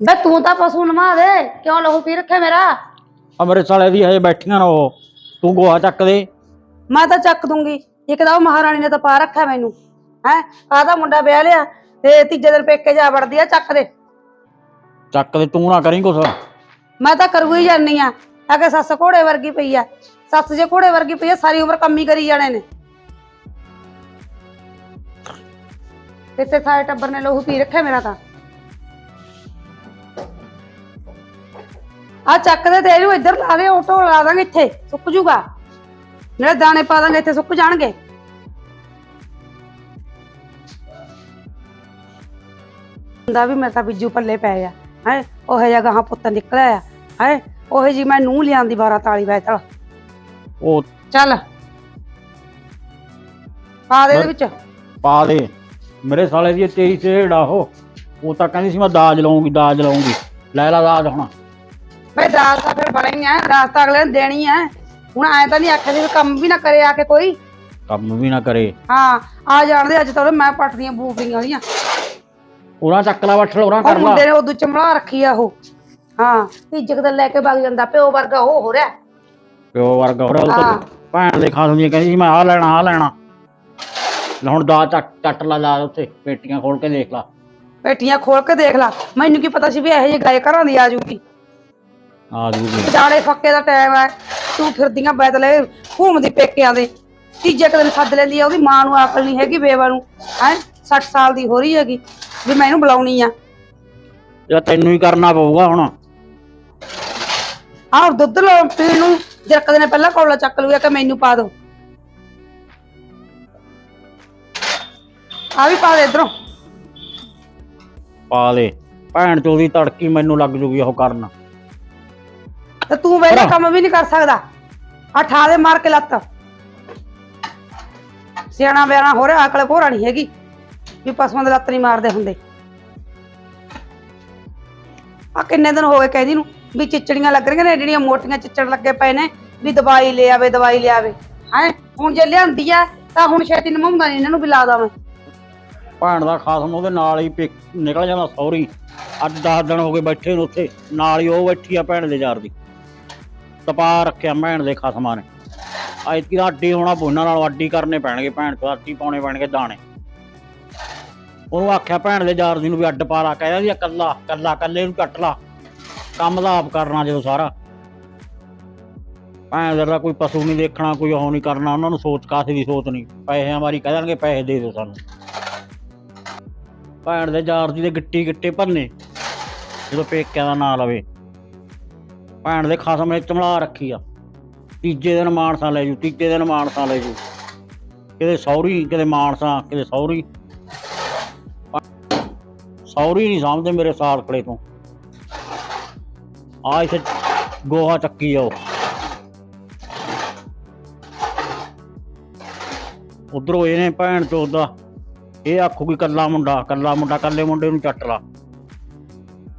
ਬੇ ਤੂੰ ਤਾਂ ਪਸ਼ੂ ਨਵਾ ਦੇ ਕਿਉਂ ਲਹੂ ਪੀ ਰੱਖਿਆ ਮੇਰਾ? ਆ ਮੇਰੇ ਸਾਲੇ ਦੀ ਹਜੇ ਬੈਠੀਆਂ ਨੇ ਉਹ ਤੂੰ ਗੋਹਾ ਚੱਕ ਦੇ। ਮੈਂ ਤਾਂ ਚੱਕ ਦੂੰਗੀ ਇੱਕ ਤਾਂ ਉਹ ਮਹਾਰਾਣੀ ਨੇ ਤਾਂ ਪਾ ਰੱਖਿਆ ਮੈਨੂੰ ਹੈ? ਕਾਹਦਾ ਮੁੰਡਾ ਵਿਆਹ ਲਿਆ ਤੇ ਤੀਜੇ ਦਿਨ ਪੇਕੇ ਜਾ ਵੜਦੀ ਆ ਚੱਕ ਦੇ। ਚੱਕ ਦੇ ਤੂੰ ਨਾ ਕਰੀ ਕੁਛ। ਮੈਂ ਤਾਂ ਕਰੂ ਹੀ ਜਾਨੀ ਆ ਆ ਕੇ ਸੱਸ ਘੋੜੇ ਵਰਗੀ ਪਈ ਆ। ਸੱਸ ਜੇ ਘੋੜੇ ਵਰਗੀ ਪਈ ਆ ਸਾਰੀ ਉਮਰ ਕੰਮੀ ਕਰੀ ਜਾਣੇ ਨੇ। ਤੇ ਸਾਰੇ ਟੱਬਰ ਨੇ ਲਹੂ ਪੀ ਰੱਖਿਆ ਮੇਰਾ ਤਾਂ। ਆ ਚੱਕ ਦੇ ਤੇ ਇਹਨੂੰ ਇੱਧਰ ਲਾ ਦੇ ਆਟੋ ਲਾ ਦਾਂਗੇ ਇੱਥੇ ਸੁੱਕ ਜੂਗਾ। ਨਾਲੇ ਦਾਣੇ ਪਾ ਦਾਂਗੇ ਇੱਥੇ ਸੁੱਕ ਜਾਣਗੇ। ਹੁੰਦਾ ਵੀ ਮੇਰੇ ਤਾਂ ਬਿੱਜੂ ਪੱਲੇ ਪਏ ਆ ਹੈ ਉਹ ਜਿਹਾ ਗਾਹਾਂ ਪੁੱਤ ਨਿਕਲਿਆ ਆ ਹੈ ਉਹ ਜੀ ਮੈਂ ਨੂੰ ਲਿਆਂਦੀ 12 ਤਾਲੀ ਵੇ ਚਲ ਉਹ ਚੱਲ ਪਾ ਦੇ ਇਹਦੇ ਵਿੱਚ। ਪਾ ਦੇ ਮੇਰੇ ਸਾਲੇ ਦੀ ਤੇਰੀ ਆ ਉਹ। ਉਹ ਤਾਂ ਕਹਿੰਦੀ ਸੀ ਮੈਂ ਦਾਜ ਲਾਉਂਗੀ ਦਾਜ ਲਾਉਂਗੀ ਲੈ ਲਾ ਦਾਜ ਹੁਣ। ਬਈ ਦਾਲ ਤਾਂ ਫਿਰ ਬਣੀ ਆ ਦਾਲ ਤਾਂ ਅਗਲੇ ਨੇ ਦੇਣੀ ਆ ਹੁਣ ਐ ਤਾਂ ਨਹੀਂ ਆਖਿਆ ਵੀ ਕੰਮ ਵੀ ਨਾ ਕਰੇ ਆ ਕੇ ਕੋਈ। ਕੰਮ ਵੀ ਨਾ ਕਰੇ। ਹਾਂ ਆ ਜਾਣਦੇ ਅੱਜ ਤਾਂ ਉਹਦੇ ਮੈਂ ਪੱਟਦੀਆਂ ਬੂਫੀਆਂ ਉਹਦੀਆਂ। ਉਹਨਾਂ ਚੱਕ ਲਾ ਵੱਠ ਲੋਰਾਂ ਉਹ ਕਰ ਲਾ। ਮੁੰਡੇ ਨੇ ਉਦੋਂ ਚਮੜਾ ਰੱਖੀ ਆ ਉਹ। ਹਾਂ ਇੱਜ਼ਤ ਦਾ ਲੈ ਕੇ ਵਗ ਜਾਂਦਾ ਪਿਓ ਵਰਗਾ ਉਹ ਹੋ ਰਿਹਾ। ਪਿਓ ਵਰਗਾ ਹੋ ਰਿਹਾ। ਉਹ ਹਾਂ। ਭੈਣ ਦੇ ਖਾਸ ਹੁੰਦੀ ਕਹਿੰਦੀ ਸੀ ਮੈਂ ਆ ਲੈਣਾ ਆ ਲੈਣਾ। ਲੈ ਹੁਣ ਦਾ ਚੱਟ ਚੱਟ ਲਾ ਲਾ ਉੱਥੇ ਪੇਟੀਆਂ ਖੋਲ ਕੇ ਦੇਖ ਲਾ। ਬੈਠੀਆਂ ਖੋਲ ਕੇ ਦੇਖ ਲਾ। ਮੈਨੂੰ ਕੀ ਪਤਾ ਸੀ ਵੀ ਇਹੋ ਜਿਹੇ ਗਾਏ ਘਰਾਂ ਦੀ ਆ ਜੂਗੀ। ਆ ਜੂਗੀ ਜਾੜੇ ਫੱਕੇ ਦਾ ਟਾਈਮ ਹੈ ਤੂੰ ਫਿਰਦੀਆਂ ਬੈਤਲੇ ਘੁੰਮਦੀ ਪੇਕਿਆਂ ਦੇ। ਤੀਜੇ ਕੁ ਦਿਨ ਸੱਦ ਲੈਂਦੀ ਆ ਉਹਦੀ ਮਾਂ ਨੂੰ ਅਕਲ ਨਹੀਂ ਹੈਗੀ ਬੇਵਾ ਨੂੰ। ਹੈ 60 ਸਾਲ ਦੀ ਹੋ ਰਹੀ ਹੈਗੀ ਵੀ ਮੈਂ ਇਹਨੂੰ ਬੁਲਾਉਣੀ ਆ। ਜਾਂ ਤੈਨੂੰ ਹੀ ਕਰਨਾ ਪਊਗਾ ਹੁਣ। ਆਹ ਦੁੱਧ ਲੋ ਪੀਣ ਨੂੰ। ਜਰਕਦੇ ਨੇ ਪਹਿਲਾਂ ਕੌਲਾ ਚੱਕ ਲੂਗਾ ਕਿ ਮੈਨੂੰ ਪਾ ਦੋ ਆ ਵੀ ਪਾ ਦੇ ਇਧਰੋਂ। ਪਾ ਦੇ। ਭੈਣ ਚੋਦੀ ਤੜਕੀ ਮੈਨੂੰ ਲੱਗ ਜੂਗੀ ਉਹ ਕਰਨ। ਤੇ ਤੂੰ ਵੇਲੇ ਕੰਮ ਵੀ ਨਹੀਂ ਕਰ ਸਕਦਾ। ਆ ਠਾ ਦੇ ਮਾਰ ਕੇ ਲੱਤ। ਸਿਆਣਾ ਬਿਆਣਾ ਹੋ ਰਿਹਾ ਅਕਲ ਭੋਰਾ ਨਹੀਂ ਹੈਗੀ ਵੀ ਪਸ਼ੂਆਂ ਦੇ ਲੱਤ ਨਹੀਂ ਮਾਰਦੇ ਹੁੰਦੇ। ਆ ਕਿੰਨੇ ਦਿਨ ਹੋ ਗਏ ਕਹਿੰਦੀ ਨੂੰ ਵੀ ਚਿਚੜੀਆਂ ਲੱਗ ਰਹੀਆਂ ਨੇ ਜਿਹੜੀਆਂ ਮੋਟੀਆਂ ਚਿਚੜ ਲੱਗੇ ਪਏ ਨੇ ਵੀ ਦਵਾਈ ਲੈ ਆਵੇ ਦਵਾਈ ਲੈ ਆਵੇ। ਹੈ? ਹੁਣ ਜੇ ਲਿਆਂਦੀ ਆ ਤਾਂ ਹੁਣ ਛੇਤੀ ਨਮਾਉਂਦਾ ਨਹੀਂ ਇਹਨਾਂ ਨੂੰ ਵੀ ਲਾ ਦਾਂ ਮੈਂ ਭੈਣ ਦਾ ਖਾਸਮ ਉਹਦੇ ਨਾਲ ਹੀ ਨਿਕਲ ਜਾਂਦਾ ਸੌਰੀ। ਅੱਜ 10 ਦਿਨ ਹੋ ਗਏ ਬੈਠੇ ਨੂੰ ਉੱਥੇ ਨਾਲ ਹੀ ਉਹ ਬੈਠੀ ਆ ਭੈਣ ਦੇ ਯਾਰ ਦੀ। ਤਪਾ ਰੱਖਿਆ ਭੈਣ ਦੇ ਖਸਮਾਂ ਨੇ। ਐਤਕੀ ਦਾ ਅੱਡੀ ਹੋਣਾ ਬੋਨਾਂ ਨਾਲ ਅੱਡੀ ਕਰਨੇ ਪੈਣਗੇ, ਭੈਣ ਤੋਂ ਅੱਡੀ ਪਾਉਣੇ ਪੈਣਗੇ ਦਾਣੇ। ਉਹਨੂੰ ਆਖਿਆ ਭੈਣ ਦੇ ਯਾਰ ਦੀ ਨੂੰ ਵੀ ਅੱਡ ਪਾ ਲਾ ਕਹਿੰਦਾ ਜੀ ਇਕੱਲਾ ਇਕੱਲਾ, ਇਕੱਲੇ ਨੂੰ ਕੱਟ ਲਾ। ਕੰਮ ਦਾ ਆਪ ਕਰਨਾ ਜਦੋਂ ਸਾਰਾ। ਭੈਣ ਦਾ ਕੋਈ ਪਸ਼ੂ ਨਹੀਂ ਦੇਖਣਾ, ਕੋਈ ਉਹ ਨਹੀਂ ਕਰਨਾ, ਉਹਨਾਂ ਨੂੰ ਸੋਚ ਕਾਸੇ ਦੀ ਸੋਚ ਨਹੀਂ। ਪੈਸਿਆਂ ਵਾਰੀ ਕਹਿ ਦੇਣਗੇ, ਪੈਸੇ ਦੇ ਦਿਓ ਸਾਨੂੰ। ਭੈਣ ਦੇ ਯਾਰ ਦੀ ਦੇ ਗਿੱਟੀ ਗਿੱਟੇ ਭੰਨੇ, ਜਦੋਂ ਪੇਕਿਆਂ ਦਾ ਨਾਂ ਲਵੇ। ਭੈਣ ਦੇ ਖਸਮ ਨੇ ਚਮਲਾ ਰੱਖੀ ਆ। ਤੀਜੇ ਦਿਨ ਮਾਨਸਾ ਲੈ ਜੂ, ਤੀਜੇ ਦਿਨ ਮਾਨਸਾ ਲੈ ਜੂ। ਕਿਤੇ ਸੌਰੀ, ਕਿਤੇ ਮਾਨਸਾ, ਕਿਤੇ ਸੌਰੀ। ਸੌਰੀ ਨਹੀਂ ਸਮਝਦੇ ਮੇਰੇ ਸਾਲ ਖੜੇ ਤੋਂ। ਆ ਇੱਥੇ ਗੋਹਾ ਚੱਕੀ ਆਓ ਉਧਰੋਂ ਇਹਨੇ ਭੈਣ ਚੋਦ ਦਾ। ਇਹ ਆਖੂਗੀ ਕੱਲਾ ਮੁੰਡਾ ਕੱਲਾ ਮੁੰਡਾ ਕੱਲੇ ਮੁੰਡੇ ਨੂੰ ਚੱਟ ਲਾ।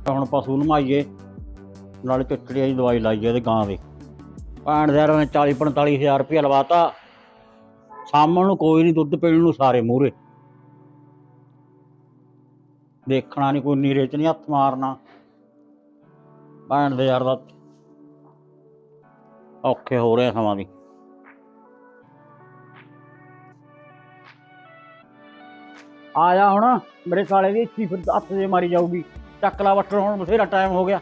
ਹੁਣ ਪਸ਼ੂ ਨਮਾਈਏ। ਨਾਲੇ ਚਿੱਟੜੀਆਂ ਦੀ ਦਵਾਈ ਲਾਈਏ ਇਹਦੇ ਗਾਂ ਦੇ ਭੈਣ ਦੇ ਯਾਰਾਂ ਨੇ 40 45 ਹਜ਼ਾਰ ਰੁਪਇਆ ਲਵਾਤਾ। ਸਾਹਮਣ ਨੂੰ ਕੋਈ ਨਹੀਂ, ਦੁੱਧ ਪੀਣ ਨੂੰ ਸਾਰੇ ਮੂਹਰੇ। ਦੇਖਣਾ ਨਹੀਂ ਕੋਈ ਨੀਰੇ ਚ ਨਹੀਂ ਹੱਥ ਮਾਰਨਾ। ਭੈਣ ਦੇ ਯਾਰ ਦਾ ਔਖੇ ਹੋ ਰਹੇ ਸਮਾਂ ਵੀ। ਆਇਆ ਜਾ ਹੁਣ, ਮੇਰੇ ਸਾਲੇ ਦੀ ਇੱਥੇ ਹੱਥ ਦੇ ਮਾਰੀ ਜਾਊਗੀ। ਚੱਕ ਲਾ ਵੱਟਣ, ਹੁਣ ਬਥੇਰਾ ਟਾਈਮ ਹੋ ਗਿਆ।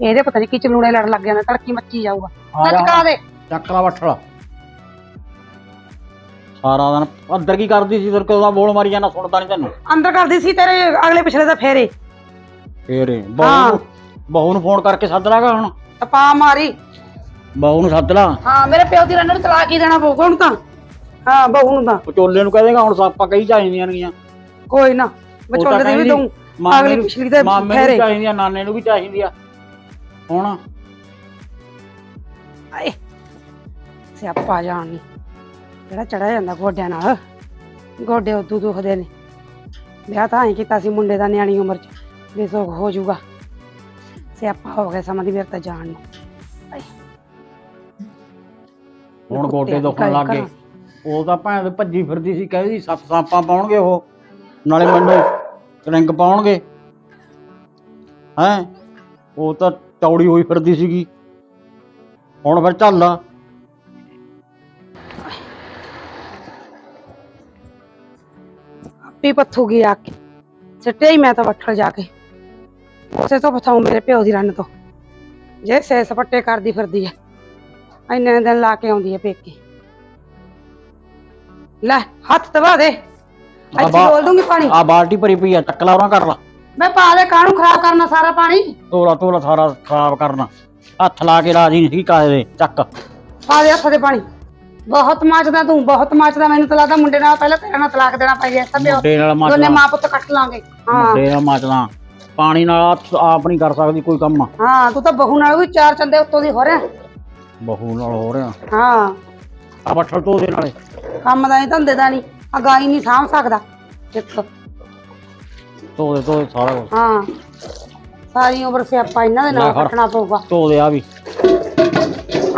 ਇਹਦੇ ਪਤਾ ਨਹੀਂ ਕਿ ਚਲੂਣੇ ਲੜ ਲੱਗ ਜਾਣਾ ਤੜਕੀ ਮੱਚੀ ਜਾਊਗਾ। ਆ ਜਾ ਦੇ। ਚੱਕ ਲਾ ਸਾਰਾ ਦਿਨ ਅੰਦਰ ਕੀ ਕਰਦੀ ਸੀ ਫਿਰ ਕਦੋਂ ਬੋਲ ਮਾਰੀ ਜਾਣਾ ਸੁਣਦਾ ਨਹੀਂ ਤੈਨੂੰ। ਅੰਦਰ ਕਰਦੀ ਸੀ ਤੇਰੇ ਅਗਲੇ ਪਿਛਲੇ ਦਾ ਫੇਰੇ। ਫੇਰੇ। ਬਹੂ ਨੂੰ ਬਹੂ ਨੂੰ ਫੋਨ ਕਰਕੇ ਸੱਦ ਲਾਗਾ ਹੁਣ। ਟਪਾ ਮਾਰੀ। ਬਹੂ ਨੂੰ ਸੱਦ ਲਾ। ਹਾਂ ਮੇਰੇ ਪਿਓ ਦੀ ਰੰਨ ਨੂੰ ਤਲਾਕ ਹੀ ਦੇਣਾ ਪਊਗਾ ਹੁਣ ਤਾਂ। ਹਾਂ ਬਹੂ ਨੂੰ ਤਾਂ। ਵਿਚੋਲੇ ਨੂੰ ਕਹਦੇਗਾ ਹੁਣ ਸਾਪਾਂ ਕਈ ਚਾਹੀਦੀਆਂ ਨੇਗੀਆਂ। ਕੋਈ ਨਾ। ਵਿਚੋਲੇ ਦੀ ਵੀ ਦਊਂ। ਅਗਲੀ ਪਿਛਲੀ ਤੇ ਮਾਮੇ ਨੂੰ ਫੇਰੇ। ਚਾਹੀਦੀਆਂ ਨਾਨੇ ਨੂੰ ਵੀ ਚਾਹੀਦੀਆਂ। ਹੁਣ। ਆਏ ਸਿਆਪਾ ਜਾਣ ਨੀ। ਜਿਹੜਾ ਚੜਿਆ ਜਾਂਦਾ ਗੋਡਿਆਂ ਨਾਲ ਗੋਡੇ ਉਦੋਂ ਦੁਖਦੇ ਨੇ। ਵਿਆਹ ਤਾਂ ਐਂ ਕੀਤਾ ਸੀ ਮੁੰਡੇ ਦਾ ਨਿਆਣੀ ਉਮਰ ਚ ਵੀ ਸੁੱਖ ਹੋ ਜਾਊਗਾ। ਸਿਆਪਾ ਹੋ ਗਿਆ ਸਮਾਂ ਦੀ ਮੇਰੇ ਤਾਂ ਜਾਣ ਨੂੰ। ਆਏ। ਹੁਣ ਗੋਡੇ ਦੁਖਣ ਲੱਗ ਗਏ। ਉਹ ਤਾਂ ਭੈਣ ਦੇ ਭੱਜੀ ਫਿਰਦੀ ਸੀ ਕਹਿੰਦੀ ਸੱਪ ਸਾਪਾਂ ਪਾਉਣਗੇ ਉਹ। ਨਾਲੇ ਮੈਨੂੰ ਰਿੰਗ ਪਾਉਣਗੇ। ਹੈ? ਉਹ ਤਾਂ ਚੌੜੀ ਹੋਈ ਫਿਰਦੀ ਸੀਗੀ। ਹੁਣ ਫਿਰ ਚੱਲ ਆਪੀ ਪੱਥੂਗੀ ਆ ਕੇ। ਸਿੱਟੇ ਹੀ ਮੈਂ ਤਾਂ ਵੱਠਲ ਜਾ ਕੇ। ਉਸੇ ਤੋਂ ਪਥਾਉ ਮੇਰੇ ਪਿਓ ਦੀ ਰੰਨ ਤੋਂ। ਜੇ ਸੇ ਸਪੱਟੇ ਕਰਦੀ ਫਿਰਦੀ ਐ। ਇੰਨੇ ਦਿਨ ਲਾ ਕੇ ਆਉਂਦੀ ਐ ਪੇਕੇ। ਲੈ ਹੱਥ ਦਬਾ ਦੇ। ਅੱਜ ਬਾ- ਡੋਲ ਦੂੰਗੀ ਪਾਣੀ। ਆ ਬਾਲਟੀ ਭਰੀ ਪਈ ਆ ਚੱਕ ਲਾ ਉਹਨਾਂ ਕਰ ਲਾ। ਮੈਂ ਪਾ ਦੇ ਕਾਹਨੂੰ ਖਰਾਬ ਕਰਨਾ ਸਾਰਾ ਪਾਣੀ? ਤੋਲਾ ਤੋਲਾ ਸਾਰਾ ਖਰਾਬ ਕਰਨਾ। ਹੱਥ ਲਾ ਕੇ ਰਾਜੀ ਨਹੀਂ ਸੀ ਕਾਹੇ ਦੇ ਚੱਕ। ਪਾ ਦੇ ਹੱਥ ਦੇ ਪਾਣੀ। ਬਹੁਤ ਮੱਚਦਾ ਤੂੰ ਬਹੁਤ ਮੱਚਦਾ। ਮੈਨੂੰ ਤਾਂ ਲੱਗਦਾ ਮੁੰਡੇ ਨਾਲ ਪਹਿਲਾਂ ਤੇਰੇ ਨਾਲ ਤਲਾਕ ਦੇਣਾ ਪੈ ਗਿਆ ਸਭ ਮੁੰਡੇ ਨਾਲ ਦੋਨੇ ਮਚਣਾ ਮਾਂ ਪੁੱਤ ਕੱਟ ਲਾਂਗੇ। ਹਾਂ। ਮੁੰਡੇ ਨਾਲ ਮਚਣਾ ਪਾਣੀ ਨਾਲ ਹੱਥ ਆਪ ਨਹੀਂ ਕਰ ਸਕਦੀ ਕੋਈ ਕੰਮ। ਹਾਂ ਤੂੰ ਤਾਂ ਬਹੂ ਨਾਲ ਵੀ ਚਾਰ ਚੰਦੇ ਉੱਤੋਂ ਦੀ ਹੋ ਰਿਹਾ। ਬਹੂ ਨਾਲ ਹੋ ਰਿਹਾ। ਹਾਂ। ਆ ਬੱਠਲ ਧੋ ਦੇ ਨਾਲੇ। ਕੰਮ ਦਾ ਨਹੀਂ ਧੰਦੇ ਦਾ ਨਹੀਂ ਆ ਗਾਈ ਨਹੀਂ ਸਾਂਭ ਸਕਦਾ। ਇੱਕ। ਧੋ ਦੇ ਧੋ ਦੇ ਸਾਰਾ ਕੁਛ। ਹਾਂ ਸਾਰੀ ਉਮਰ ਸਿਆਪਾ ਇਹਨਾਂ ਦੇ ਨਾਲ। ਕੱਟਣਾ ਪਊਗਾ। ਧੋ ਦੇ ਆ ਵੀ।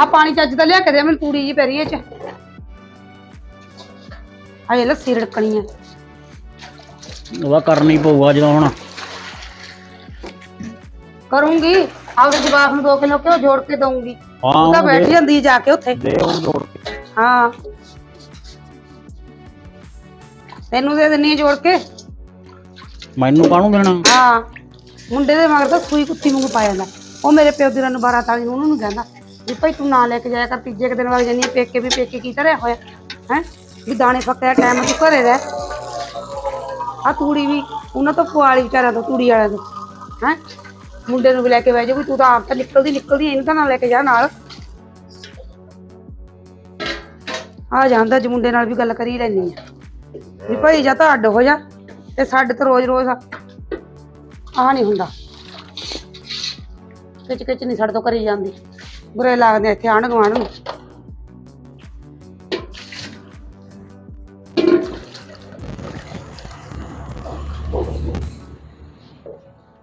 ਆ ਪਾਣੀ ਚੱਜ ਦਾ ਲਿਆ ਕੇ ਦੇ ਮੈਨੂੰ ਤੂੜੀ ਜੀ ਪੈਰੀ ਚ। ਆਏ ਲੱਸੀ ਰੜਕਣੀ ਹੈ ਉਹਦਾ ਕਰਨਾ ਪਊਗਾ ਜਦੋਂ ਹੁਣ। ਕਰੂੰਗੀ। ਆਪਦੇ ਜਵਾਬ ਨੂੰ 2 ਕਿਲੋ ਕਿਉਂ ਜੋੜ ਕੇ ਦਊਂਗੀ। ਹਾਂ ਉਹ ਤਾਂ ਬੈਠ ਦੇ- ਜਾਂਦੀ ਜਾ ਕੇ ਉੱਥੇ। ਦੇ ਉਹ ਜੋੜ ਕੇ। ਹਾਂ। ਤੈਨੂੰ ਦੇ ਦਿੰਨੀ ਆ ਜੋੜ ਕੇ। ਮੈਨੂੰ ਕਾਹਨੂੰ ਦੇਣਾ ਹਾਂ ਮੁੰਡੇ ਦੇ ਮਗਰ ਤਾਂ ਸੂਈ ਕੁੱਤੀ ਵਾਂਗੂ ਪਾ ਜਾਂਦਾ। ਉਹ ਮੇਰੇ ਪਿਓ ਦੀ ਨੂੰ 12 ਤਾਲੀ ਨੂੰ ਉਹਨੂੰ ਨੂੰ ਕਹਿੰਦਾ ਵੀ ਭਾਈ ਤੂੰ ਨਾ ਲੈ ਕੇ ਜਾਇਆ ਕਰ ਤੀਜੇ ਕੁ ਦਿਨ ਵਗ ਜਾਨੀ ਆਂ, ਪੇਕੇ ਵੀ ਪੇਕੇ ਕੀ ਧਰਿਆ ਹੋਇਆ ਹੈ? ਵੀ ਦਾਣੇ ਫੱਕਿਆ ਟਾਈਮ ਤੂੰ ਘਰੇ ਰਹਿ। ਆ ਤੂੜੀ ਵੀ ਉਹਨਾਂ ਤੋਂ ਪੁਆਲੀ ਵਿਚਾਰਿਆਂ ਤੋਂ ਤੂੜੀ ਵਾਲਿਆਂ ਤੋਂ ਹੈ? ਮੁੰਡੇ ਨੂੰ ਵੀ ਲੈ ਕੇ ਬਹਿ ਜਾ ਵੀ ਤੂੰ ਤਾਂ ਆਪ ਤਾਂ ਨਿਕਲਦੀ ਨਿਕਲਦੀ ਇਹਨੂੰ ਤਾਂ ਨਾ ਲੈ ਕੇ ਜਾ ਨਾਲ। ਆ ਜਾਂਦਾ ਜੀ ਮੁੰਡੇ ਨਾਲ ਵੀ ਗੱਲ ਕਰੀ ਲੈਣੀ ਆ। ਵੀ ਭਾਈ ਜਾਂ ਤਾਂ ਅੱਡ ਹੋ ਜਾ। ਤੇ ਸਾਡੇ ਤੋਂ ਰੋਜ਼ ਰੋਜ਼ ਆ ਨਹੀਂ ਹੁੰਦਾ। ਕਿਚ ਕਿਚ ਨਹੀਂ ਸਾਡੇ ਤੋਂ ਕਰੀ ਜਾਂਦੀ। ਬੁਰੇ ਲੱਗਦੇ ਇੱਥੇ ਆਂਢ ਗੁਆਂਢ ਨੂੰ।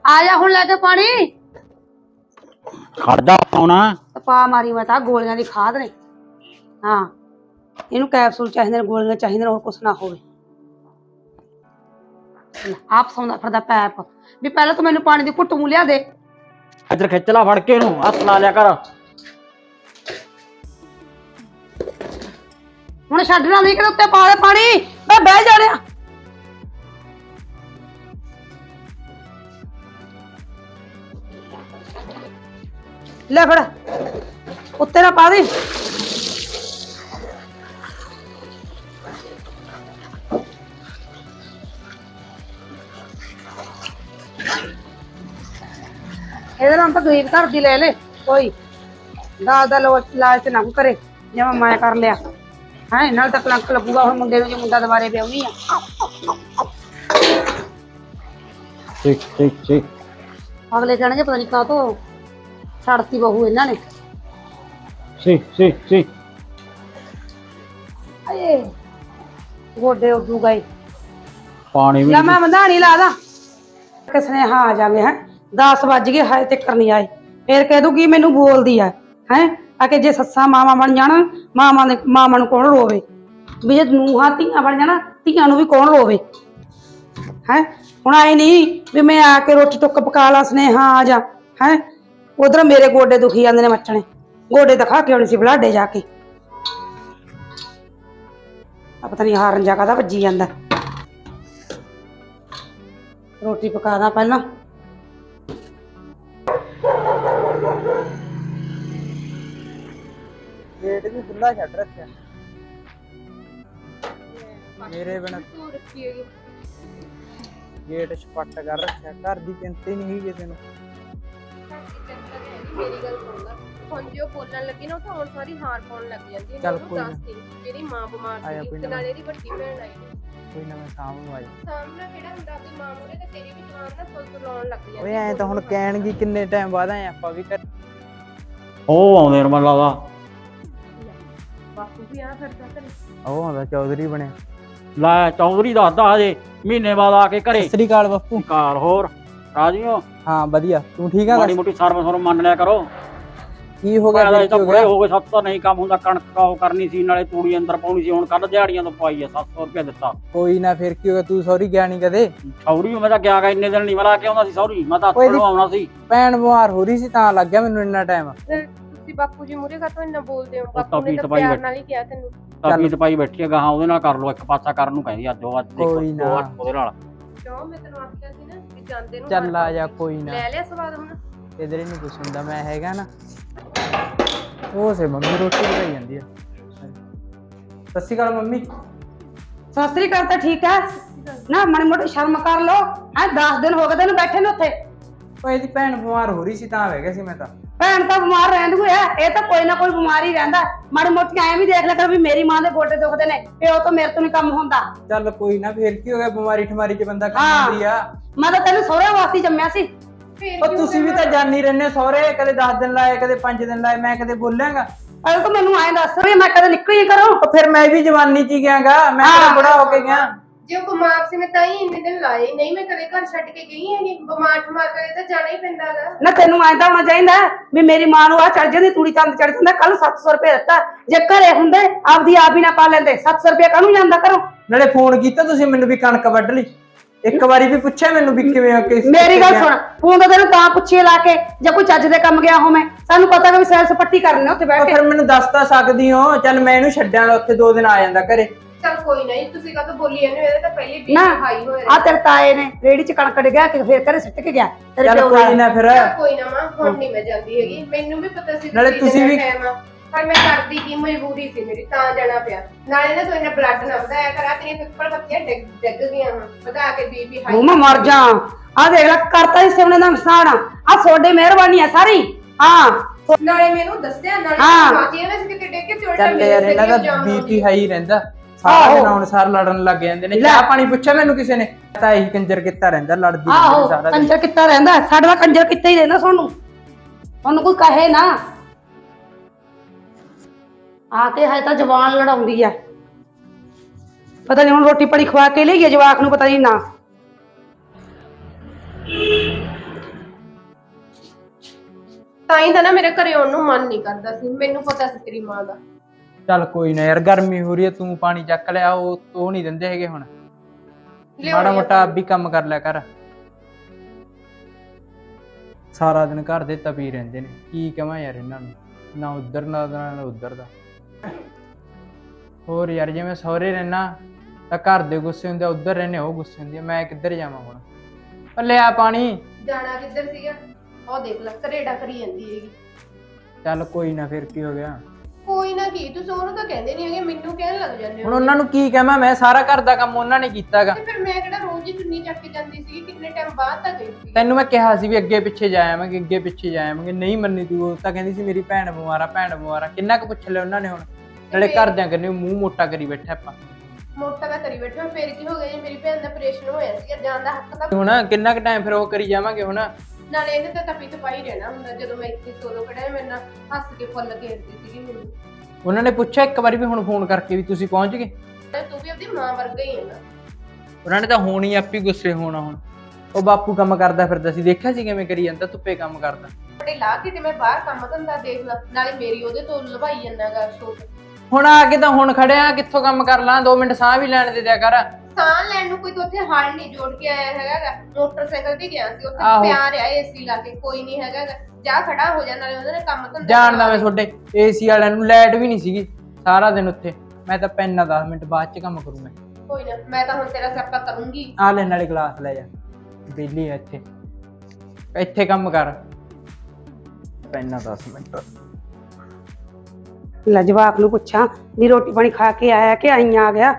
ਆ ਜਾ ਹੁਣ ਲੈ ਕੇ ਪਾਣੀ। ਖੜਦਾ ਆਉਣਾ ਤੇ ਪਾ ਮਾਰੀ ਮੈਂ ਤਾਂ ਗੋਲੀਆਂ ਦੀ ਖਾਦ ਨੇ। ਹਾਂ। ਇਹਨੂੰ ਕੈਪਸੂਲ ਚਾਹੀਦੇ ਨੇ ਗੋਲੀਆਂ ਚਾਹੀਦੀਆਂ ਨੇ ਹੋਰ ਕੁਛ ਨਾ ਹੋਵੇ। ਆਪ ਸੌਂਦਾ ਫਿਰਦਾ ਪੈਪ ਵੀ ਪਹਿਲਾਂ ਤੂੰ ਮੈਨੂੰ ਪਾਣੀ ਦੀ ਘੁੱਟ ਮੂੰਹ ਲਿਆ ਦੇ। ਇੱਧਰ ਖਿੱਚ ਲਾ ਫੜ ਕੇ ਇਹਨੂੰ ਹੱਥ ਲਾ ਲਿਆ ਕਰ। ਹੁਣ ਛੱਡਣਾ ਨਹੀਂ ਕਿ ਉੱਤੇ ਪਾ ਦੇ ਪਾਣੀ। ਮੈਂ ਬਹਿ ਜਾਣਿਆ। ਲੈ ਫੜ ਉੱਤੇ ਨਾ ਪਾ ਦੇ। ਇਹਦੇ ਨਾਲ ਤਾਂ ਗਰੀਬ ਘਰ ਦੀ ਲੈ ਲੈ ਕੋਈ। ਦਾਲ ਦਾ ਲੋ- ਲਾਲਚ ਨਾ ਕਰੇ ਜਿਵੇਂ ਮੈਂ ਕਰ ਲਿਆ। ਹੈ ਨਾਲ ਤਾਂ ਕਲੰਕ ਲੱਗੂਗਾ ਹੁਣ ਮੁੰਡੇ ਨੂੰ ਜੇ ਮੁੰਡਾ ਦੁਬਾਰੇ ਵਿਆਹਣੀ ਆ। ਠੀਕ ਠੀਕ ਠੀਕ। ਅਗਲੇ ਕਹਿਣਗੇ ਪਤਾ ਨਹੀਂ ਕਾਹ ਤੋਂ ਛੱਡਤੀ ਬਹੂ ਇਹਨਾਂ ਨੇ। ਸੀ ਸੀ ਸੀ। ਆਏ ਗੋਡੇ ਉਦੋਂ ਗਏ। ਪਾਣੀ ਵੀ ਲੈ ਮੈਂ ਮੰਧਾਣੀ ਲਾ ਦਾਂ। ਕਿਸਨੇ ਹਾਂ ਆ ਜਾਵੇ ਹੈ। 10 ਵੱਜ ਗਏ, ਹਾਏ ਤੱਕ ਨਹੀਂ ਆਏ ਫੇਰ ਕਹਿ ਦੂਗੀ ਮੈਨੂੰ ਬੋਲਦੀ ਆ, ਹੈ? ਆ ਕਿ ਜੇ ਸੱਸਾਂ ਮਾਵਾਂ ਬਣ ਜਾਣ, ਮਾਵਾਂ ਦੇ ਮਾਵਾਂ ਨੂੰ ਕੌਣ ਰੋਵੇ? ਵੀ ਜੇ ਨੂੰਹਾਂ ਧੀਆਂ ਬਣ ਜਾਣਾ, ਧੀਆਂ ਨੂੰ ਵੀ ਕੌਣ ਰੋਵੇ? ਹੈ? ਹੁਣ ਆਏ ਨਹੀਂ ਵੀ ਮੈਂ ਆ ਕੇ ਰੋਟੀ ਟੁੱਕ ਪਕਾ ਲਾ ਸਨੇਹਾ ਆ ਜਾ, ਹੈ? ਉਧਰ ਮੇਰੇ ਗੋਡੇ ਦੁਖੀ ਜਾਂਦੇ ਨੇ ਮੱਚਣੇ ਗੋਡੇ ਦਿਖਾ ਕੇ ਆਉਣੀ ਸੀ ਬਲਾਡੇ ਜਾ ਕੇ। ਆ ਪਤਾ ਨਹੀਂ ਹਾਰਨ ਜਾ ਕਾਹਦਾ ਵੱਜੀ ਜਾਂਦਾ। ਰੋਟੀ ਪਕਾ ਦਾਂ ਪਹਿਲਾਂ। ਵੀ ਖੁੱਲਾ ਛੱਡ ਰੱਖਿਆ। ਮੇਰੇ ਬਿਨਾ ਗੇਟ ਛਪੱਟ ਕਰ ਰੱਖਿਆ। ਘਰ ਦੀ ਚਿੰਤਾ ਹੀ ਨਹੀਂ ਹੈਗੀ ਕਿਸੇ ਨੂੰ। ਮੇਰੀ ਗੱਲ ਸੁਣ ਲੈ। ਹੁਣ ਜੇ ਉਹ ਬੋਲਣ ਲੱਗੀ ਨਾ ਉਹ ਤਾਂ ਹੁਣ ਸਾਰੀ ਹਾਰ ਪਾਉਣ ਲੱਗ ਜਾਂਦੀ ਹੈ। ਚੱਲ ਕੋਈ ਨਾ। ਜਿਹੜੀ ਮਾਂ ਬਿਮਾਰ ਆਇਆ ਸੀ ਕੋਈ ਤੇ ਨਾ। ਨਾਲ ਇਹਦੀ ਵੱਡੀ ਭੈਣ ਆਈ। ਕੋਈ ਨਾ ਮੈਂ ਸਾਂਭ ਆਈ ਸਾਹਮਣੇ ਕਿਹੜਾ ਹੁੰਦਾ ਆਪਣੀ ਮਾਂ ਮੂਹਰੇ ਤੇ ਤੇਰੀ ਵੀ ਜਵਾਨ ਨਾ ਸੁਲ ਸੁਲਾਉਣ ਲੱਗ ਜਾਂਦੀ ਓਏ ਐ ਤਾਂ ਹੁਣ ਕਹਿਣਗੇ ਕਿੰਨੇ ਟਾਈਮ ਬਾਅਦ ਆਏ ਆਪਾਂ ਵੀ ਘਰ ਉਹ ਆਉਂਦੇ ਨੇ ਮੈਨੂੰ ਲੱਗਦਾ। ਵੀ ਆ ਫਿਰਦਾ ਘਰੇ। ਉਹ ਆਉਂਦਾ ਚੌਧਰੀ ਬਣਿਆ ਲੈ ਚੌਧਰੀ ਦੱਸਦਾ ਹਜੇ ਮਹੀਨੇ ਬਾਅਦ ਆ ਕੇ ਘਰੇ। ਸਤਿ ਸ੍ਰੀ ਅਕਾਲ ਬਾਪੂ। ਕਾਰ ਹੋਰ ਰਾਜੀਓ। ਹਾਂ ਵਧੀਆ। ਤੂੰ ਠੀਕ ਆ ਮਾੜੀ ਮੋਟੀ ਸਰਵਿਸ ਨੂੰ ਮੰਨ ਲਿਆ ਕਰੋ। ਕੀ ਹੋ ਗਿਆ ਫਿਰ ਇਹ ਤਾਂ ਕੀ ਹੋ ਗਿਆ ਹੋ ਗਏ ਸੱਤ ਤਾਂ ਨਹੀਂ ਕੰਮ ਹੁੰਦਾ ਕਣਕ ਕਾਓ ਕਰਨੀ ਸੀ ਨਾਲੇ ਤੂੜੀ ਅੰਦਰ ਪਾਉਣੀ ਸੀ ਹੁਣ ਕੱਲ ਦਿਹਾੜੀਆਂ ਤੋਂ ਪਾਈ ਆ 700 ਰੁਪਏ ਦਿੱਤਾ। ਕੋਈ ਨਾ ਫਿਰ ਕੀ ਹੋ ਗਿਆ? ਤੂੰ ਸੌਰੀ ਗਿਆ ਨਹੀਂ ਕਦੇ? ਸੌਰੀ ਮੈਂ ਤਾਂ ਗਿਆ ਗਾ ਇੰਨੇ ਦਿਨ ਨਹੀਂ ਮਲਾ ਕੇ ਆਉਂਦਾ ਸੀ ਸੌਰੀ। ਮੈਂ ਤਾਂ ਓਏ ਆਉਣਾ ਸੀ। ਭੈਣ ਬਿਮਾਰ ਹੋ ਰਹੀ ਸੀ ਤਾਂ ਲੱਗ ਗਿਆ ਮੈਨੂੰ ਇੰਨਾ ਟਾਈਮ ਤੁਸੀਂ ਬਾਪੂ ਜੀ ਮੂਰੇ ਕਾਹਤੋਂ ਇੰਨਾ ਬੋਲਦੇ ਹੋ? ਬਾਪੂ ਨੇ ਤਾਂ ਪਿਆਰ। ਨਾਲ ਹੀ ਕਿਹਾ ਤੈਨੂੰ। ਤਾਬੀ ਤਪਾਈ ਬੈਠੀ ਆ ਗਾਹਾਂ ਉਹਦੇ ਨਾਲ ਕਰ ਲੋ ਇੱਕ ਪਾਸਾ ਕਰਨ ਨੂੰ ਕਹਿੰਦੀ ਅੱਜ ਉਹ ਅੱਜ ਦੇਖੋ ਕੋਈ ਨਾ। ਉਹਦੇ ਨਾਲ। ਕਿਉਂ? ਮੈਂ ਤੈਨੂੰ ਆਖਿਆ ਸੀ ਨਾ ਕਿ ਜਾਂਦੇ ਨੂੰ ਚੱਲ ਆ ਜਾ। ਕੋਈ ਨਾ। ਲੈ ਲਿਆ ਸਵਾਦ ਹੁਣ। ਇਧਰ ਹੀ ਨਹੀਂ ਕੁਛ ਹੁੰਦਾ ਮੈਂ ਹੈਗਾ ਨਾ। ਉਹ ਸੇ ਮੰਮੀ ਰੋਟੀ ਬਣਾਈ ਜਾਂਦੀ ਆ। ਸਤਿ ਸ਼੍ਰੀ ਅਕਾਲ ਮੰਮੀ। ਸਤਿ ਸ੍ਰੀ ਅਕਾਲ ਤਾਂ ਠੀਕ ਹੈ ਨਾ ਮਾੜੀ ਮੋਟੀ ਸ਼ਰਮ ਕਰ ਲੋ ਐ 10 ਦਿਨ ਹੋ ਗਏ ਤੈਨੂੰ ਬੈਠੇ ਨੂੰ ਉੱਥੇ। ਉਹ ਇਹਦੀ ਭੈਣ ਬਿਮਾਰ ਹੋ ਰਹੀ ਸੀ ਤਾਂ ਬਹਿ ਗਿਆ ਸੀ ਮੈਂ ਤਾਂ। ਭੈਣ ਤਾਂ ਬਿਮਾਰ ਰਹਿੰਦੀ ਹੈ ਇਹ ਤਾਂ ਕੋਈ ਨਾ ਕੋਈ ਬਿਮਾਰੀ ਰਹਿੰਦਾ। ਮਾੜੀ ਮੋਟੀ ਐਂ ਵੀ ਦੇਖ ਲੈ ਕਰ ਵੀ ਮੇਰੀ ਮਾਂ ਦੇ ਗੋਡੇ ਦੁਖਦੇ ਨੇ ਪਿਓ ਤੋਂ ਮੇਰੇ ਤੋਂ ਨਹੀਂ ਕੰਮ ਹੁੰਦਾ। ਚੱਲ ਕੋਈ ਨਾ ਫਿਰ ਕੀ ਹੋ ਗਿਆ? ਬਿਮਾਰੀ ਠਮਾਰੀ ਚ ਬੰਦਾ ਕੰਮ ਹਾਂ। ਆਉਂਦੀ ਆ। ਮੈਂ ਤਾਂ ਤੈਨੂੰ ਸਹੁਰਿਆਂ ਵਾਸਤੇ ਹੀ ਜੰਮਿਆ ਸੀ। ਫੇਰ ਉਹ ਤੁਸੀਂ ਵੀ ਤਾਂ ਜਾਣੀ ਰਹਿੰਦੇ ਸਹੁਰੇ ਕਦੇ 10 ਦਿਨ ਲਾਏ ਕਦੇ 5 ਦਿਨ ਲਾਏ ਮੈਂ ਕਦੇ ਬੋਲਾਂਗਾ ਅਰੇ ਤੂੰ ਮੈਨੂੰ ਐਂ ਦੱਸ ਵੀ ਮੈਂ ਕਦੇ ਨਿਕਲੀ ਕਰੂੰ ਉਹ ਫਿਰ ਮੈਂ ਵੀ ਜਵਾਨੀ ਚ ਹੀ ਗਿਆਗਾ ਮੈਂ। ਬੁੜਾ ਹੋ ਕੇ ਗਿਆ। ਜੇ ਉਹ ਬਿਮਾਰ ਸੀ ਮੈਂ ਤਾਂ ਹੀ ਇੰਨੇ ਦਿਨ ਲਾਏ। ਨਹੀਂ ਮੈਂ ਕਦੇ ਘਰ ਛੱਡ ਕੇ ਗਈ ਹੈਗੀ। ਬਿਮਾਰ ਠਮਾਰ ਕਰੇ ਤਾਂ ਜਾਣਾ ਹੀ ਪੈਂਦਾ ਗਾ। ਨਾ ਤੈਨੂੰ ਐਂ ਤਾਂ ਹੋਣਾ ਚਾਹੀਦਾ ਵੀ ਮੇਰੀ ਮਾਂ ਨੂੰ ਆ ਚੜ ਜਾਂਦੀ ਤੂੜੀ ਚੰਦ ਚੜ ਜਾਂਦਾ ਕੱਲ 700 ਰੁਪਏ ਦਿੱਤਾ। ਜੇ ਘਰੇ ਹੁੰਦੇ ਆਪਦੀ ਆਪ ਹੀ ਨਾ ਪਾ ਲੈਂਦੇ। 700 ਰੁਪਏ ਕਾਹਨੂੰ ਜਾਂਦਾ ਘਰੋਂ? ਨਾਲੇ ਫੋਨ ਕੀਤਾ ਤੁਸੀਂ ਮੈਨੂੰ ਵੀ ਕਣਕ ਵੱਢ ਲਈ। ਇੱਕ ਵਾਰੀ ਵੀ ਪੁੱਛਿਆ ਮੈਨੂੰ ਵੀ ਕਿਵੇਂ ਆ ਕਿਸ ਮੇਰੀ ਗੱਲ ਸੁਣ ਫੋਨ ਤਾਂ ਤੈਨੂੰ ਤਾਂ ਪੁੱਛੇ ਲਾ ਕੇ ਜੇ ਕੋਈ ਚੱਜ ਦੇ ਕੰਮ ਗਿਆ ਹੋਵੇਂ। ਸਾਨੂੰ ਪਤਾ ਕਿ ਵੀ ਸੈਲਸ ਪੱਟੀ ਕਰਨੀ ਆ ਉੱਥੇ? ਬੈਠ ਕੇ। ਫਿਰ ਮੈਨੂੰ ਦੱਸ ਤਾਂ ਸਕਦੀ ਹੋ ਚੱਲ ਮੈਂ ਇਹਨੂੰ ਛੱਡਾਂ ਉੱਥੇ ਦੋ ਦਿਨ ਆ ਜਾਂਦਾ ਘਰੇ। ਚਲ ਕੋਈ ਨਹੀਂ ਤੁਸੀਂ ਕਾ ਬੋਲੀ ਜਾਂਦੇ ਹੋ ਇਹਦੇ ਤਾਂ ਪਹਿਲੇ ਵੀ ਨਾ ਹਾਈ ਹੋਏ ਆ ਤੇਰੇ ਤਾਏ ਨੇ ਰੇੜੀ ਚ ਕਣਕ ਡਿੱਗਿਆ ਕਿ ਫੇਰ ਘਰੇ ਸਿੱਟ ਕੇ ਗਿਆ ਤੇਰੇ ਚੱਲ ਪਿਓ ਕੋਈ ਨਾਲ। ਨਾ ਫਿਰ। ਚੱਲ ਕੋਈ ਨਾ ਮਾਂ ਹੁਣ ਨਹੀਂ ਮੈਂ ਜਾਂਦੀ ਹੈਗੀ। ਮੈਨੂੰ ਵੀ ਪਤਾ ਸੀ ਨਾਲੇ ਤੁਸੀਂ ਵੀ- ਟਾਈਮ ਆ ਪਰ ਮੈਂ ਕਰਦੀ ਕੀ ਮਜਬੂਰੀ ਸੀ ਮੇਰੀ ਤਾਂ ਜਾਣਾ ਪਿਆ। ਨਾਲੇ ਨਾ ਤੂੰ ਇਹਨਾਂ ਬਲੱਡ ਨਾ ਵਧਾਇਆ ਕਰ ਆ ਤੇਰੀਆਂ ਪਿੱਪਲ ਪੱਤੀਆਂ ਡਿੱਗ ਡਿੱਗ ਗਈਆਂ ਹੁਣ ਵਧਾ ਕੇ ਬੀਬੀ ਹਾਈ ਮੂੰਹ ਮੈਂ ਮਰ ਜਾ ਆ। ਦੇਖ ਲੈ ਕਰਤਾ ਇਸ ਸੋਨੇ ਦਾ ਨੁਕਸਾਨ। ਆ ਤੁਹਾਡੀ ਮਿਹਰਬਾਨੀ ਆ ਸਾਰੀ। ਹਾਂ ਨਾਲੇ ਮੈਨੂੰ ਦੱਸਿਆ ਨਾਲੇ ਹਾਂ। ਨੇ ਕਿਤੇ ਡਿੱਗ ਕੇ ਤੇ ਉਲਟਾ ਚੱਲ ਮੇਰੇ ਯਾਰ ਇਹਨਾਂ ਦਾ। ਬੀਪੀ ਹਾਈ ਰਹਿੰਦਾ। ਸਾਰਾ ਆਹੋ। ਦਿਨ ਆਉਣ ਸਾਰ ਲੜਨ ਲੱਗ ਜਾਂਦੇ ਨੇ। ਚਾਹ ਪਾਣੀ ਪੁੱਛਿਆ ਮੈਨੂੰ ਕਿਸੇ ਨੇ? ਤਾਂ ਇਹੀ ਕੰਜਰ ਕੀਤਾ ਰਹਿੰਦਾ ਲੜਦੀ ਰਹਿੰਦੀ ਆਹੋ ਸਾਰਾ ਦਿਨ। ਕੰਜਰ ਕਿੱਤਾ ਰਹਿੰਦਾ ਸਾਡਾ ਤਾਂ ਕੰਜਰ ਕਿੱਤਾ ਹੀ ਰਹਿੰਦਾ ਸਾਨੂੰ ਉਹਨੂੰ ਕੋਈ ਕਹੇ ਨਾ। ਆ ਕੇ ਹੈ ਤਾਂ ਜਵਾਨ ਲੜਾਉਂਦੀ ਆ। ਪਤਾ ਨਹੀਂ ਹੁਣ ਰੋਟੀ ਪਾਣੀ ਖਵਾ ਕੇ ਲਈ ਜਵਾਕ ਨੂੰ ਪਤਾ ਨਹੀਂ ਨਾ। ਤਾਂ ਹੀ ਤਾਂ ਨਾ ਮੇਰੇ ਘਰੇ ਆਉਣ ਨੂੰ ਮਨ ਨਹੀਂ ਕਰਦਾ ਸੀ ਮੈਨੂੰ ਪਤਾ ਸੀ ਤੇਰੀ ਮਾਂ ਦਾ। ਚੱਲ ਕੋਈ ਨਾ ਯਾਰ ਗਰਮੀ ਹੋ ਰਹੀ ਹੈ ਤੂੰ ਪਾਣੀ ਚੱਕ ਲਿਆ ਉਹ ਉਹ ਨਹੀਂ ਦਿੰਦੇ ਹੈਗੇ ਹੁਣ। ਮਾੜਾ ਆ ਮੋਟਾ ਆਪ ਵੀ ਕੰਮ ਕਰ ਲਿਆ ਕਰ। ਸਾਰਾ ਦਿਨ ਘਰ ਦੇ ਤਪੀ ਰਹਿੰਦੇ ਨੇ ਕੀ ਕਹਾਂ ਯਾਰ ਇਹਨਾਂ ਨੂੰ ਨਾ ਉਧਰ ਨਾ ਉਧਰ ਨਾ ਉਧਰ ਦਾ। ਹੋਰ ਯਾਰ ਜਿਵੇਂ ਸਹੁਰੇ ਰਹਿਣਾ ਤਾਂ ਘਰ ਦੇ ਗੁੱਸੇ ਹੁੰਦੇ ਉਧਰ ਰਹਿੰਦੇ ਉਹ ਗੁੱਸੇ ਹੁੰਦੀ ਆ। ਮੈਂ ਕਿੱਧਰ ਜਾਵਾਂ ਹੁਣ? ਉਹ ਲਿਆ ਪਾਣੀ। ਜਾਣਾ ਕਿੱਧਰ ਸੀਗਾ? ਉਹ ਦੇਖ ਲੈ ਕਰੇਡਾ ਕਰੀ ਜਾਂਦੀ ਹੈਗੀ। ਚੱਲ ਕੋਈ ਨਾ ਫਿਰ ਕੀ ਹੋ ਗਿਆ? ਕੋਈ ਨਾ ਕੀ ਤੁਸੀਂ ਉਹਨੂੰ ਤਾਂ ਕਹਿੰਦੇ ਨਹੀਂ ਹੈਗੇ ਮੈਨੂੰ ਕਹਿਣ ਲੱਗ ਜਾਂਦੇ ਹੁਣ ਹੋ। ਉਹਨਾਂ ਨੂੰ ਕੀ ਕਹਾਂ ਮੈਂ ਸਾਰਾ ਘਰ ਦਾ ਕੰਮ ਉਹਨਾਂ ਨੇ ਕੀਤਾਗਾ। ਤੇ ਫਿਰ ਮੈਂ ਕਿਹੜਾ ਰੋਜ਼ ਹੀ ਚੁੰਨੀ ਚੱਕ ਕੇ ਜਾਂਦੀ ਸੀ ਕਿੰਨੇ ਟਾਈਮ ਬਾਅਦ ਤਾਂ ਗਈ ਸੀ ਤੈਨੂੰ ਮੈਂ ਕਿਹਾ ਸੀ ਵੀ ਅੱਗੇ ਪਿੱਛੇ ਜਾਵਾਂਗੇ ਅੱਗੇ ਪਿੱਛੇ ਜਾਵਾਂਗੇ ਨਹੀਂ ਮੰਨੀ ਤੂੰ ਉਹ ਤਾਂ ਕਹਿੰਦੀ ਸੀ ਮੇਰੀ ਭੈਣ ਬਿਮਾਰ ਆ ਭੈਣ ਬਿਮਾਰ ਆ। ਕਿੰਨਾ ਕੁ ਪੁੱਛ ਲਿਆ ਉਹਨਾਂ ਨੇ ਹੁਣ? ਨਾਲੇ ਘਰਦਿਆਂ ਕਰਨੇ ਮੂੰਹ ਮੋਟਾ ਕਰੀ ਬੈਠਾ ਆਪਾਂ। ਮੋਟਾ ਤਾਂ ਕਰੀ ਬੈਠਾ ਫਿਰ ਕੀ ਹੋ ਗਿਆ ਜੇ ਮੇਰੀ ਭੈਣ ਦਾ ਆਪਰੇਸ਼ਨ ਹੋਇਆ ਸੀ ਜਾਣ ਦਾ ਹੱਕ ਤਾਂ ਹੁਣ ਕਿੰਨਾ ਕੁ ਟਾਈਮ ਫਿਰ ਉਹ ਕਰੀ ਜਾਵਾਂਗੇ ਹੁਣ? ਨਾਲੇ ਇਹਨੇ ਤਾਂ ਤਪੀ ਤਪਾਈ ਰਹਿਣਾ ਹੁੰਦਾ ਜਦੋਂ ਮੈਂ ਇੱਥੇ ਸੋਲੋ ਖੜਾ ਮੇਰੇ ਨਾਲ ਹੱਸ ਕੇ ਫੁੱਲ ਘੇਰਦੀ ਸੀਗੀ ਮੈਨੂੰ। ਉਹਨਾਂ ਨੇ ਪੁੱਛਿਆ ਇੱਕ ਵਾਰੀ ਵੀ ਹੁਣ ਫੋਨ ਕਰਕੇ ਵੀ ਤੁਸੀਂ ਪਹੁੰਚ ਗਏ? ਤੇ ਤੂੰ ਵੀ ਆਪਣੀ ਮਾਂ ਵਰਗਾ ਹੀ ਹੈ ਨਾ। ਉਹਨਾਂ ਨੇ ਤਾਂ ਹੁਣ ਹੀ ਆਪੀ ਗੁੱਸੇ ਹੋਣਾ ਹੁਣ। ਉਹ ਬਾਪੂ ਕੰਮ ਕਰਦਾ ਫਿਰਦਾ ਸੀ ਦੇਖਿਆ ਸੀ ਕਿਵੇਂ ਕਰੀ ਜਾਂਦਾ ਧੁੱਪੇ ਕੰਮ ਕਰਦਾ। ਬੜੇ ਲਾ ਕੇ ਤੇ ਮੈਂ ਬਾਹਰ ਕੰਮ ਧੰਦਾ ਦੇਖ ਲਾ ਨਾਲੇ ਮੇਰੀ ਉਹਦੇ ਤੋਂ ਲਵਾਈ ਜਾਂਦਾਗਾ ਛੋਟ ਹੁਣ ਆ ਕੇ ਤਾਂ ਹੁਣ ਖੜਿਆ ਕਿੱਥੋਂ ਕੰਮ ਕਰ ਲਾਂ 2 ਮਿੰਟ ਸਾਹ ਵੀ ਲੈਣ ਦੇ ਦਿਆ ਕਰ। ਸਾਹ ਲੈਣ ਨੂੰ ਕੋਈ ਤਾਂ ਉੱਥੇ ਹਲ ਨਹੀਂ ਜੋੜ ਕੇ ਆਇਆ ਹੈਗਾ। ਮੋਟਰਸਾਈਕਲ ਤੇ ਗਿਆ ਸੀ ਉੱਥੇ ਆਹੋ। ਪਿਆ ਰਿਹਾ ਏਸੀ ਲਾ ਕੇ ਕੋਈ ਨਹੀਂ ਹੈਗਾ ਗਾ। ਜਾ ਖੜਾ ਹੋ ਜਾ ਨਾਲੇ ਉਹਦੇ ਨਾਲ ਕੰਮ ਧੰਦਾ ਜਾਣਦਾ ਮੈਂ ਤੁਹਾਡੇ ਏਸੀ ਵਾਲਿਆਂ ਨੂੰ ਲਾਈਟ ਵੀ ਨਹੀਂ ਸੀਗੀ ਸਾਰਾ ਦਿਨ ਉੱਥੇ। ਮੈਂ ਤਾਂ ਪੈਨਾ 10 ਮਿੰਟ ਬਾਅਦ ਚ ਕੰਮ ਕਰੂੰ ਮੈਂ ਕੋਈ ਨਾ ਮੈਂ ਤਾਂ ਹੁਣ ਤੇਰਾ ਸਿਆਪਾ ਕਰੂੰਗੀ। ਆ ਲੈ ਨਾਲੇ ਗਲਾਸ ਲੈ ਜਾ। ਬੇਲੀ ਹੈ ਇੱਥੇ। ਇੱਥੇ ਕੰਮ ਕਰ। ਪੈਨਾ 10 ਮਿੰਟ। ਲੈ ਜਵਾਕ ਨੂੰ ਪੁੱਛਾਂ ਵੀ ਰੋਟੀ ਪਾਣੀ ਖਾ ਕੇ ਆਇਆ ਕਿ ਆਈਆਂ ਆ ਗਿਆ?